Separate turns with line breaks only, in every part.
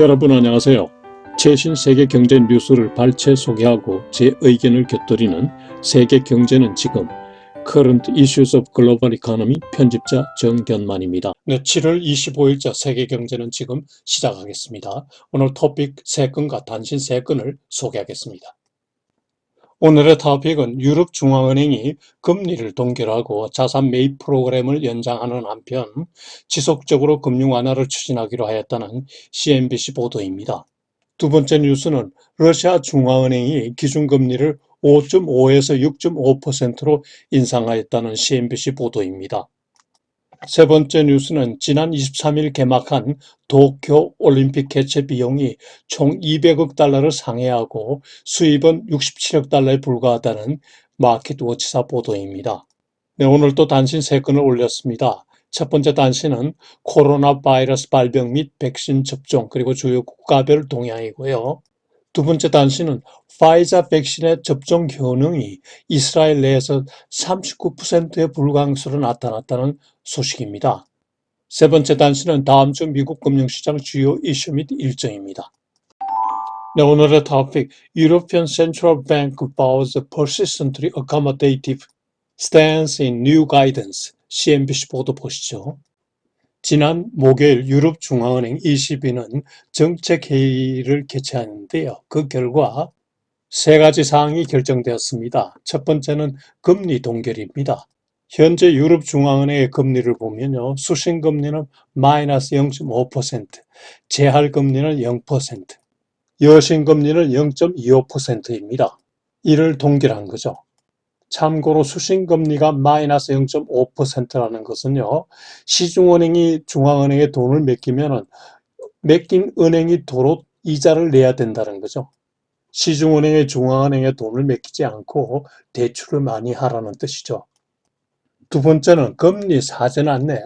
여러분 안녕하세요. 최신 세계 경제 뉴스를 발췌 소개하고 제 의견을 곁들이는 세계 경제는 지금 Current Issues of Global Economy 편집자 정견만입니다. 네, 7월 25일자 세계 경제는 지금 시작하겠습니다. 오늘 토픽 세 건과 단신 세 건을 소개하겠습니다. 오늘의 토픽은 유럽 중앙은행이 금리를 동결하고 자산 매입 프로그램을 연장하는 한편 지속적으로 금융 완화를 추진하기로 하였다는 CNBC 보도입니다. 두 번째 뉴스는 러시아 중앙은행이 기준금리를 5.5에서 6.5%로 인상하였다는 CNBC 보도입니다. 세 번째 뉴스는 지난 23일 개막한 도쿄 올림픽 개최 비용이 총 200억 달러를 상회하고 수입은 67억 달러에 불과하다는 마켓워치사 보도입니다. 네, 오늘 또 단신 세 건을 올렸습니다. 첫 번째 단신은 코로나 바이러스 발병 및 백신 접종 그리고 주요 국가별 동향이고요. 두 번째 단신은 파이자 백신의 접종 효능이 이스라엘 내에서 39%의 불광수로 나타났다는 소식입니다. 세 번째 단신은 다음 주 미국 금융시장 주요 이슈 및 일정입니다. 네, 오늘의 토픽 European Central Bank vows persistently accommodative stance in new guidance CNBC 보도 보시죠. 지난 목요일 유럽 중앙은행 ECB는 정책 회의를 개최하는데요. 그 결과 세 가지 사항이 결정되었습니다. 첫 번째는 금리 동결입니다. 현재 유럽 중앙은행의 금리를 보면요. 수신 금리는 마이너스 0.5%, 제할 금리는 0%, 여신 금리는 0.25%입니다. 이를 동결한 거죠. 참고로 수신금리가 마이너스 0.5%라는 것은요, 시중은행이 중앙은행에 돈을 맡기면 맡긴 은행이 도로 이자를 내야 된다는 거죠. 시중은행의 중앙은행에 돈을 맡기지 않고 대출을 많이 하라는 뜻이죠. 두 번째는 금리 사전 안내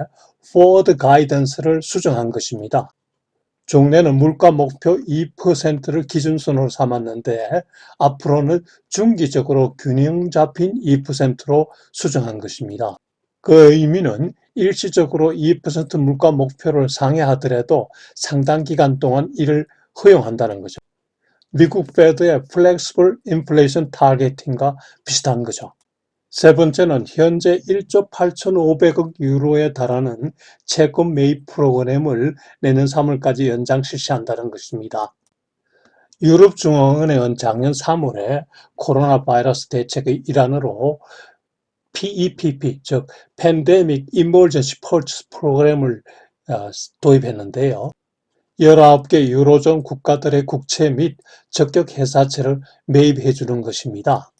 forward guidance를 수정한 것입니다. 종래는 물가 목표 2%를 기준선으로 삼았는데 앞으로는 중기적으로 균형 잡힌 2%로 수정한 것입니다. 그 의미는 일시적으로 2% 물가 목표를 상회하더라도 상당 기간 동안 이를 허용한다는 거죠. 미국 페드의 플렉스블 인플레이션 타겟팅과 비슷한 거죠. 세 번째는 현재 1조 8,500억 유로에 달하는 채권 매입 프로그램을 내년 3월까지 연장 실시한다는 것입니다. 유럽중앙은행은 작년 3월에 코로나 바이러스 대책의 일환으로 PEPP, 즉 Pandemic Emergency Purchase 프로그램을 어, 도입했는데요. 19개 유로존 국가들의 국채 및 적격 회사채를 매입해 주는 것입니다.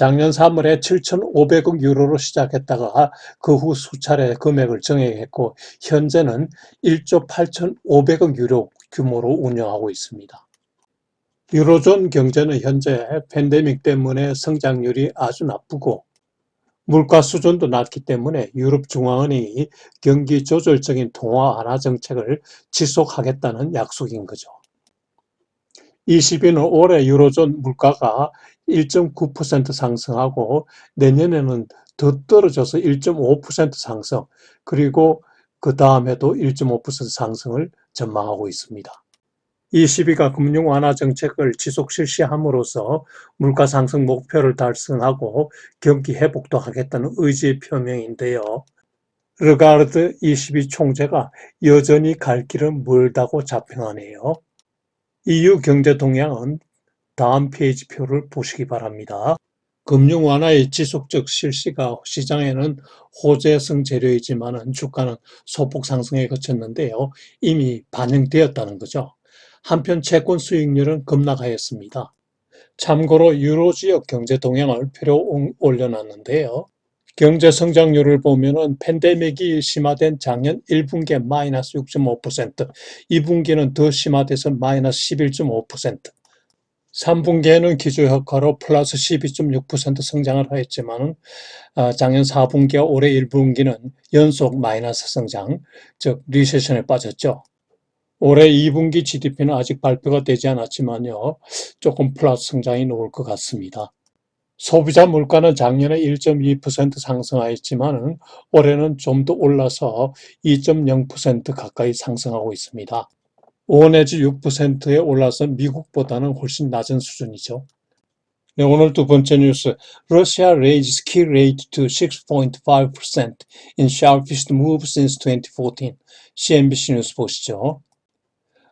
작년 3월에 7,500억 유로로 시작했다가 그 후 수차례 금액을 정액했고 현재는 1조 8,500억 유로 규모로 운영하고 있습니다. 유로존 경제는 현재 팬데믹 때문에 성장률이 아주 나쁘고 물가 수준도 낮기 때문에 유럽 중앙은행이 경기 조절적인 통화 완화 정책을 지속하겠다는 약속인 거죠. 20위는 올해 유로존 물가가 1.9% 상승하고 내년에는 더 떨어져서 1.5% 상승 그리고 그 다음에도 1.5% 상승을 전망하고 있습니다. 22가 금융 완화 정책을 지속 실시함으로써 물가 상승 목표를 달성하고 경기 회복도 하겠다는 의지의 표명인데요. 르가르드 22 총재가 여전히 갈 길은 멀다고 자평하네요. EU 경제 동향은 다음 페이지 표를 보시기 바랍니다. 금융 완화의 지속적 실시가 시장에는 호재성 재료이지만 주가는 소폭 상승에 그쳤는데요. 이미 반영되었다는 거죠. 한편 채권 수익률은 급락하였습니다. 참고로 유로 지역 경제 동향을 표로 올려놨는데요. 경제 성장률을 보면은 팬데믹이 심화된 작년 1분기에 마이너스 6.5%, 2분기는 더 심화돼서 마이너스 11.5%, 3분기에는 기조효과로 플러스 12.6% 성장을 하였지만 아, 작년 4분기와 올해 1분기는 연속 마이너스 성장, 즉 리세션에 빠졌죠. 올해 2분기 GDP는 아직 발표가 되지 않았지만요. 조금 플러스 성장이 나올 것 같습니다. 소비자 물가는 작년에 1.2% 상승하였지만 올해는 좀 더 올라서 2.0% 가까이 상승하고 있습니다. 5 내지 6%에 올라서 미국보다는 훨씬 낮은 수준이죠. 네, 오늘 두 번째 뉴스. Russia raised key rate to 6.5% in sharpest move since 2014. CNBC 뉴스 보시죠.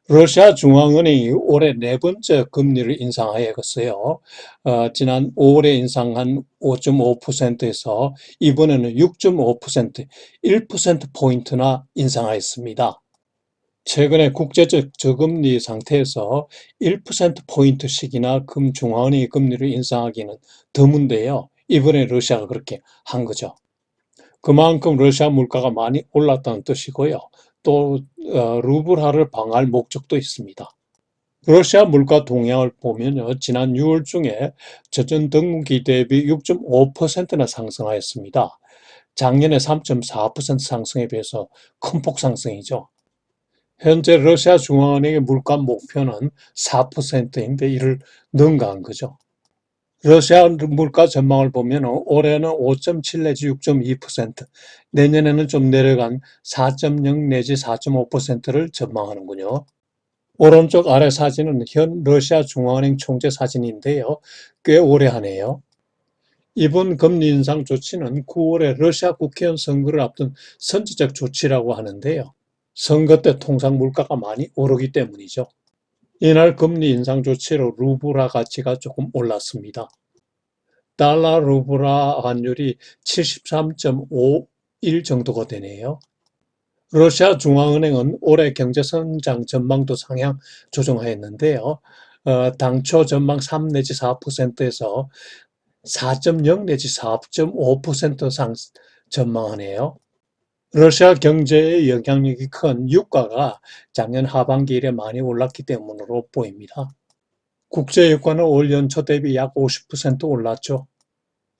러시아 중앙은행이 올해 네 번째 금리를 인상하였어요. 어, 지난 5월에 인상한 5.5%에서 이번에는 6.5%, 1%포인트나 인상하였습니다. 최근에 국제적 저금리 상태에서 1%포인트씩이나 금중앙은행이 금리를 인상하기는 드문데요. 이번에 러시아가 그렇게 한 거죠. 그만큼 러시아 물가가 많이 올랐다는 뜻이고요. 또 어, 루블화를 방할 목적도 있습니다. 러시아 물가 동향을 보면요. 지난 6월 중에 저전 등기 대비 6.5%나 상승하였습니다. 작년에 3.4% 상승에 비해서 큰 폭 상승이죠. 현재 러시아 중앙은행의 물가 목표는 4%인데 이를 능가한 거죠. 러시아 물가 전망을 보면 올해는 5.7 내지 6.2%, 내년에는 좀 내려간 4.0 내지 4.5%를 전망하는군요. 오른쪽 아래 사진은 현 러시아 중앙은행 총재 사진인데요. 꽤 오래 하네요. 이번 금리 인상 조치는 9월에 러시아 국회의원 선거를 앞둔 선제적 조치라고 하는데요. 선거 때 통상 물가가 많이 오르기 때문이죠. 이날 금리 인상 조치로 루브라 가치가 조금 올랐습니다. 달러 루브라 환율이 73.51 정도가 되네요. 러시아 중앙은행은 올해 경제 성장 전망도 상향 조정하였는데요. 어, 당초 전망 3 내지 4%에서 4.0 내지 4.5%상 전망하네요. 러시아 경제에 영향력이 큰 유가가 작년 하반기 이래 많이 올랐기 때문으로 보입니다. 국제 유가는 올 연초 대비 약 50% 올랐죠.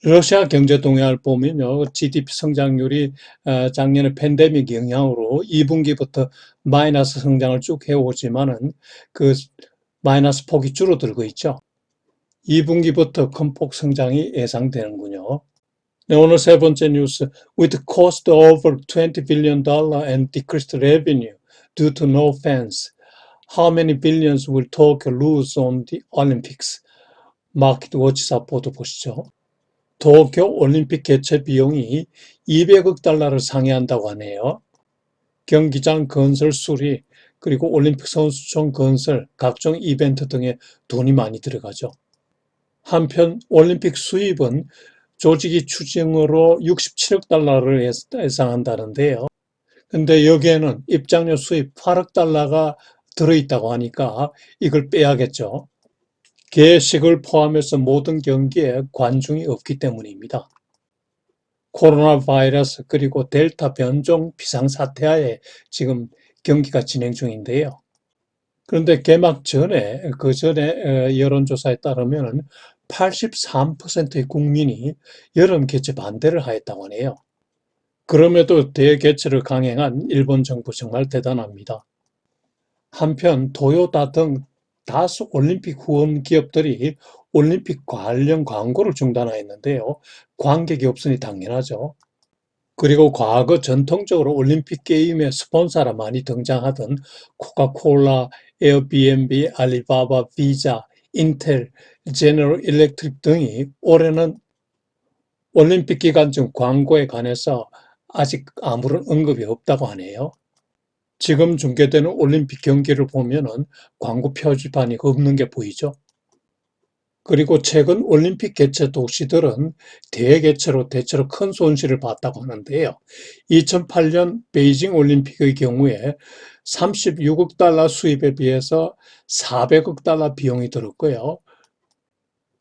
러시아 경제 동향을 보면요. GDP 성장률이 어, 작년에 팬데믹 영향으로 2분기부터 마이너스 성장을 쭉 해오지만은 그 마이너스 폭이 줄어들고 있죠. 2분기부터 큰 폭 성장이 예상되는군요. 네, 오늘 세 번째 뉴스. With cost over 20 billion dollar and decreased revenue due to no fans, how many billions will Tokyo lose on the Olympics? 마켓 워치사 보도 보시죠. 도쿄 올림픽 개최 비용이 200억 달러를 상회한다고 하네요. 경기장 건설 수리, 그리고 올림픽 선수촌 건설, 각종 이벤트 등에 돈이 많이 들어가죠. 한편 올림픽 수입은 조직이 추징으로 67억 달러를 예상한다는데요. 근데 여기에는 입장료 수입 8억 달러가 들어있다고 하니까 이걸 빼야겠죠. 개식을 포함해서 모든 경기에 관중이 없기 때문입니다. 코로나 바이러스 그리고 델타 변종 비상사태하에 지금 경기가 진행 중인데요. 그런데 개막 전에 그 전에 여론조사에 따르면 83%의 국민이 여름 개최 반대를 하였다고 하네요. 그럼에도 대개최를 강행한 일본 정부 정말 대단합니다. 한편 도요타 등 다수 올림픽 후원 기업들이 올림픽 관련 광고를 중단하였는데요. 관객이 없으니 당연하죠. 그리고 과거 전통적으로 올림픽 게임에 스폰서라 많이 등장하던 코카콜라, 에어비앤비, 알리바바, 비자, 인텔, 제너럴 일렉트릭 등이 올해는 올림픽 기간 중 광고에 관해서 아직 아무런 언급이 없다고 하네요. 지금 중계되는 올림픽 경기를 보면은 광고 표지판이 없는 게 보이죠. 그리고 최근 올림픽 개최 도시들은 대개최로 대체로 큰 손실을 봤다고 하는데요. 2008년 베이징 올림픽의 경우에 36억 달러 수입에 비해서 400억 달러 비용이 들었고요.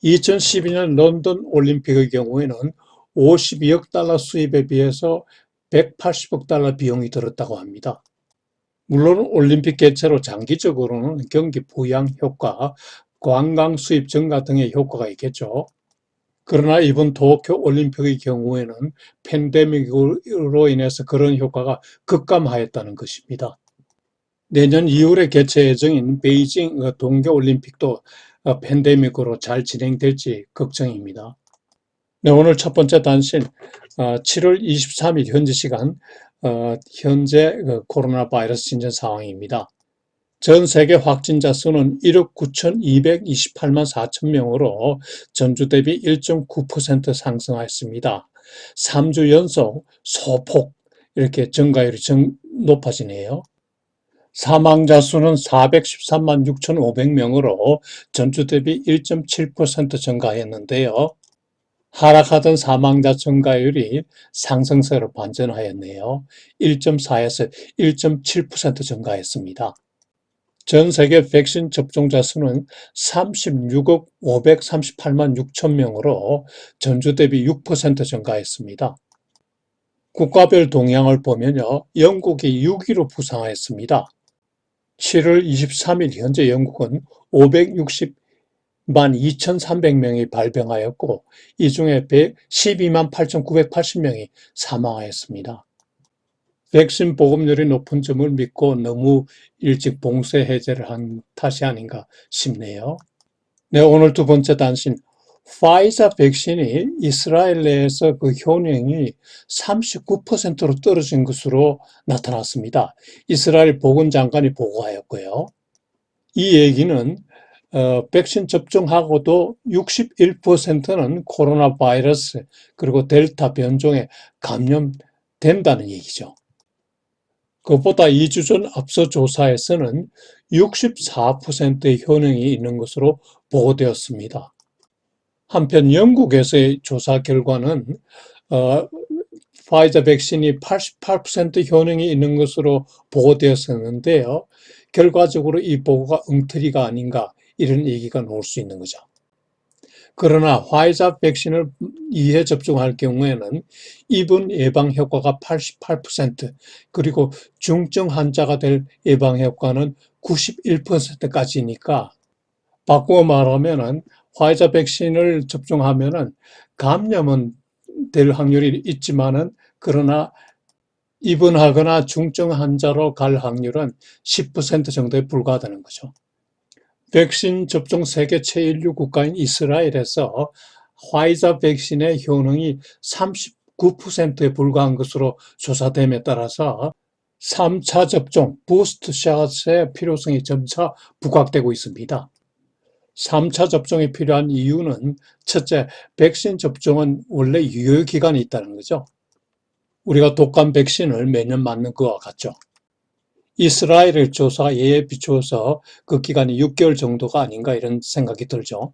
2012년 런던 올림픽의 경우에는 52억 달러 수입에 비해서 180억 달러 비용이 들었다고 합니다. 물론 올림픽 개최로 장기적으로는 경기 부양 효과, 관광 수입 증가 등의 효과가 있겠죠. 그러나 이번 도쿄 올림픽의 경우에는 팬데믹으로 인해서 그런 효과가 급감하였다는 것입니다. 내년 2월에 개최 예정인 베이징 동계 올림픽도 팬데믹으로 잘 진행될지 걱정입니다. 네, 오늘 첫 번째 단신 7월 23일 현지 시간 어, 현재 그 코로나 바이러스 진전 상황입니다. 전 세계 확진자 수는 1억 9,228만 4천 명으로 전주 대비 1.9% 상승하였습니다. 3주 연속 소폭 이렇게 증가율이 정- 높아지네요. 사망자 수는 413만 6,500명으로 전주 대비 1.7% 증가했는데요. 하락하던 사망자 증가율이 상승세로 반전하였네요. 1.4에서 1.7% 증가했습니다. 전 세계 백신 접종자 수는 36억 538만 6천 명으로 전주 대비 6% 증가했습니다. 국가별 동향을 보면요. 영국이 6위로 부상하였습니다. 7월 23일 현재 영국은 560만 2,300명이 발병하였고 이 중에 12만 8,980명이 사망하였습니다. 백신 보급률이 높은 점을 믿고 너무 일찍 봉쇄 해제를 한 탓이 아닌가 싶네요. 네, 오늘 두 번째 단신. 파이자 백신이 이스라엘 내에서 그 효능이 39%로 떨어진 것으로 나타났습니다. 이스라엘 보건장관이 보고하였고요. 이 얘기는 어, 백신 접종하고도 61%는 코로나 바이러스 그리고 델타 변종에 감염된다는 얘기죠. 그것보다 2주 전 앞서 조사에서는 64%의 효능이 있는 것으로 보고되었습니다. 한편 영국에서의 조사 결과는 어, 파이자 백신이 88% 효능이 있는 것으로 보고되었었는데요. 결과적으로 이 보고가 엉터리가 아닌가 이런 얘기가 나올 수 있는 거죠. 그러나 화이자 백신을 2회 접종할 경우에는 입원 예방 효과가 88% 그리고 중증 환자가 될 예방 효과는 91%까지니까 바꾸어 말하면 은 화이자 백신을 접종하면은 감염은 될 확률이 있지만은 그러나 입원하거나 중증 환자로 갈 확률은 10% 정도에 불과하다는 거죠. 백신 접종 세계 제1류 국가인 이스라엘에서 화이자 백신의 효능이 39%에 불과한 것으로 조사됨에 따라서 3차 접종, 부스트샷의 필요성이 점차 부각되고 있습니다. 3차 접종이 필요한 이유는 첫째, 백신 접종은 원래 유효기간이 있다는 거죠. 우리가 독감 백신을 매년 맞는 것과 같죠. 이스라엘의 조사에 비추어서 그 기간이 6개월 정도가 아닌가 이런 생각이 들죠.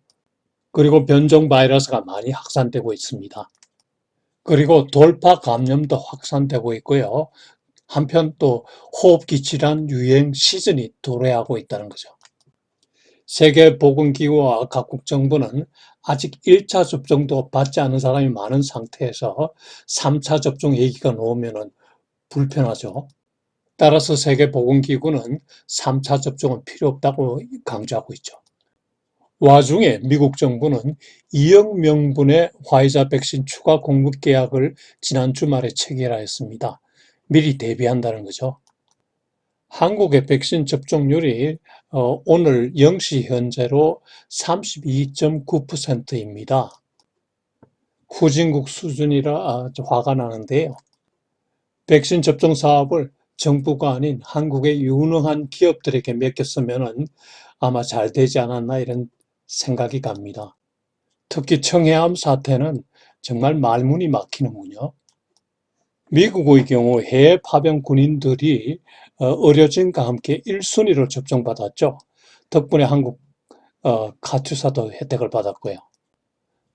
그리고 변종 바이러스가 많이 확산되고 있습니다. 그리고 돌파 감염도 확산되고 있고요. 한편 또 호흡기 질환 유행 시즌이 도래하고 있다는 거죠. 세계보건기구와 각국 정부는 아직 1차 접종도 받지 않은 사람이 많은 상태에서 3차 접종 얘기가 나오면 불편하죠. 따라서 세계보건기구는 3차 접종은 필요 없다고 강조하고 있죠. 와중에 미국 정부는 2억 명분의 화이자 백신 추가 공급 계약을 지난 주말에 체결하였습니다. 미리 대비한다는 거죠. 한국의 백신 접종률이 어, 오늘 0시 현재로 32.9%입니다. 후진국 수준이라 아, 화가 나는데요. 백신 접종 사업을 정부가 아닌 한국의 유능한 기업들에게 맡겼으면 아마 잘 되지 않았나 이런 생각이 갑니다. 특히 청해암 사태는 정말 말문이 막히는군요. 미국의 경우 해외 파병 군인들이 어, 의료진과 함께 1순위로 접종받았죠. 덕분에 한국 어, 카투사도 혜택을 받았고요.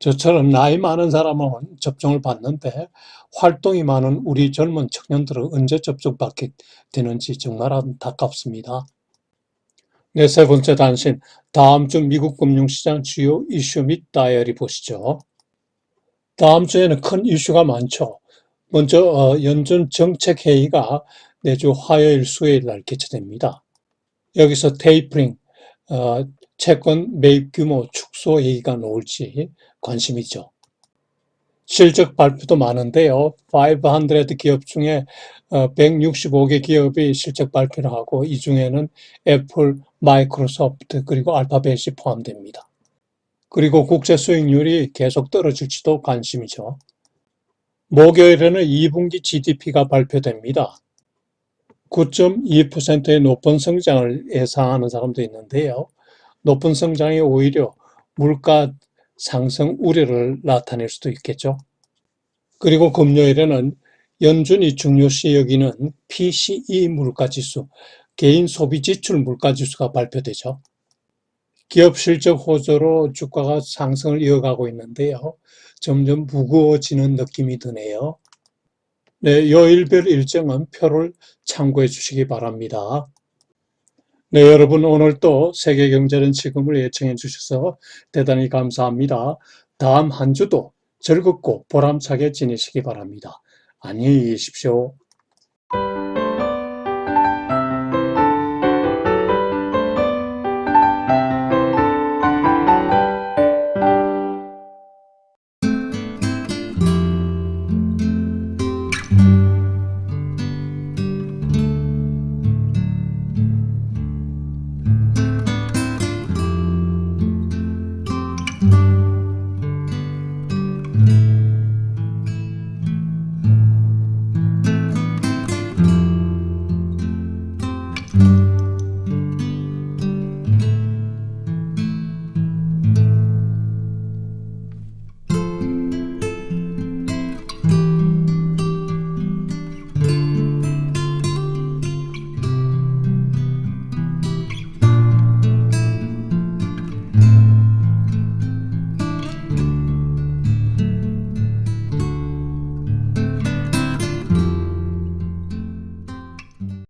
저처럼 나이 많은 사람은 접종을 받는데 활동이 많은 우리 젊은 청년들은 언제 접종받게 되는지 정말 안타깝습니다. 네, 세 번째 단신. 다음 주 미국 금융시장 주요 이슈 및 다이어리 보시죠. 다음 주에는 큰 이슈가 많죠. 먼저 어, 연준 정책회의가 내주 화요일 수요일 날 개최됩니다. 여기서 테이프링, 어, 채권 매입 규모 축소 얘기가 나올지 관심이죠. 실적 발표도 많은데요. 500 기업 중에 165개 기업이 실적 발표를 하고 이 중에는 애플, 마이크로소프트 그리고 알파벳이 포함됩니다. 그리고 국제 수익률이 계속 떨어질지도 관심이죠. 목요일에는 2분기 GDP가 발표됩니다. 9.2%의 높은 성장을 예상하는 사람도 있는데요. 높은 성장이 오히려 물가 상승 우려를 나타낼 수도 있겠죠. 그리고 금요일에는 연준이 중요시 여기는 PCE 물가지수, 개인 소비 지출 물가지수가 발표되죠. 기업 실적 호조로 주가가 상승을 이어가고 있는데요. 점점 무거워지는 느낌이 드네요. 네, 요일별 일정은 표를 참고해 주시기 바랍니다. 네, 여러분 오늘도 세계경제는 지금을 예청해 주셔서 대단히 감사합니다. 다음 한 주도 즐겁고 보람차게 지내시기 바랍니다. 안녕히 계십시오.